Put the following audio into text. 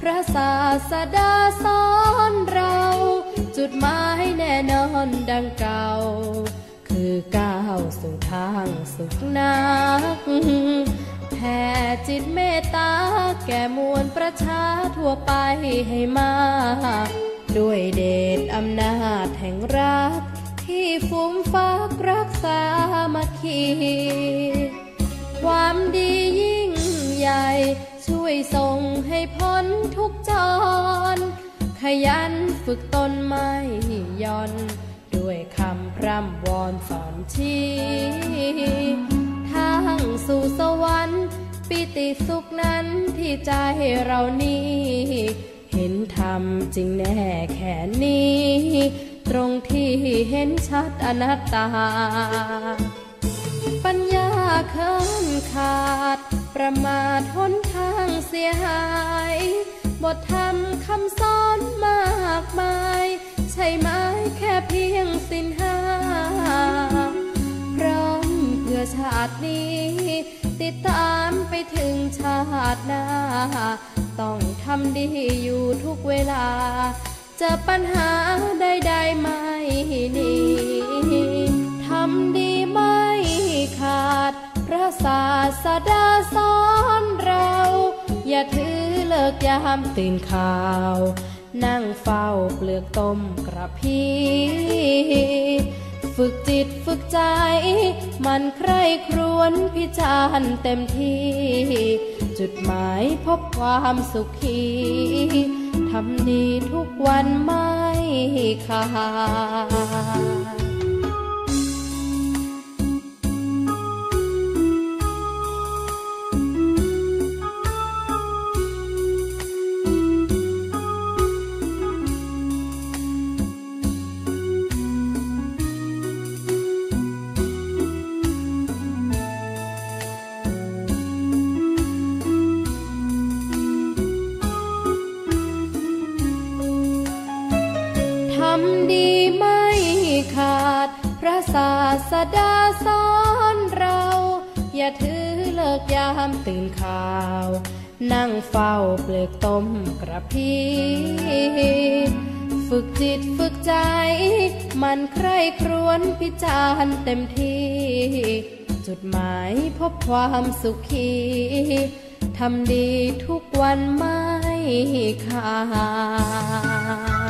พระศาสดาสอนเรา จุดหมายแน่นอนดังเก่า คือก้าวสู่ทางสุขนักแผ่จิตเมตตาแก่มวลประชาทั่วไปให้มากด้วยเดชอำนาจแห่งรัก ที่ฟุ้มฟักรักษามาคี ความดียิ่งใหญ่ช่วยส่ง ให้พ้นทุกจร ขยันฝึกตนไม่ย่อน ด้วยคำพร่ำวอนสอนชี้ทางสู่สวรรค์ ปิติสุขนั้นที่ใจเรานี้ เห็นธรรมจริงแน่แค่นี้ ตรงที่เห็นชัดอนัตตา ปัญญาเคินขาด ประมาทหนทางเสียหาย บทธรรมคำสอนมากมาย ใช่ไหมแค่เพียงสินห้าพร้อมเพื่อชาตินี้ ติดตามไปถึงชาติหน้า ต้องทำดีอยู่ทุกเวลา เจะปัญหาใดๆไม่หนี สดาสอนเรา อย่าถือเลิกยามตื่นข่าว นั่งเฝ้าเปลือกต้มกระพีฝึกจิตฝึกใจ มันใครครวนพิจารณ์เต็มที่ จุดหมายพบความสุขี ทำดีทุกวันไม่ขาด ไม่ขาด พระศาสดาสอนเรา อย่าถือเลิกยามตื่นข่าว นั่งเฝ้าเปลือกต้มกระพีฝึกจิตฝึกใจ มันใคร่ครวนพิจารณ์เต็มที่ จุดหมายพบความสุขี ทำดีทุกวันไม่ขาด